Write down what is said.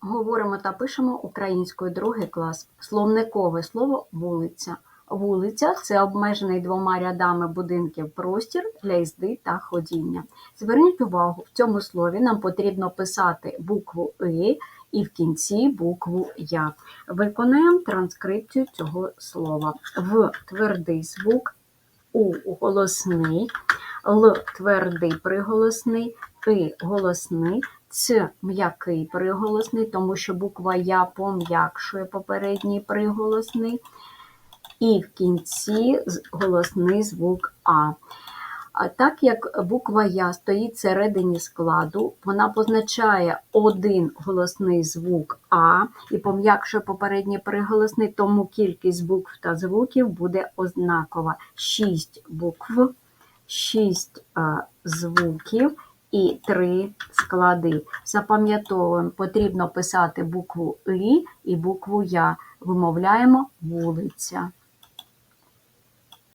Говоримо та пишемо українською другий клас. Словникове слово вулиця. Вулиця це обмежений двома рядами будинків простір для їзди та ходіння. Зверніть увагу, в цьому слові нам потрібно писати букву И і в кінці букву Я. Виконаємо транскрипцію цього слова. В твердий звук, У голосний, Л твердий приголосний, И голосний, Ц м'який приголосний, тому що буква Я пом'якшує попередній приголосний. І в кінці голосний звук А. Так як буква Я стоїть всередині складу, вона позначає один голосний звук А і пом'якшує попередній приголосний, тому кількість букв та звуків буде однакова. Шість букв, шість звуків і три склади. Запам'ятовуємо, потрібно писати букву И і букву Я. Вимовляємо вулиця.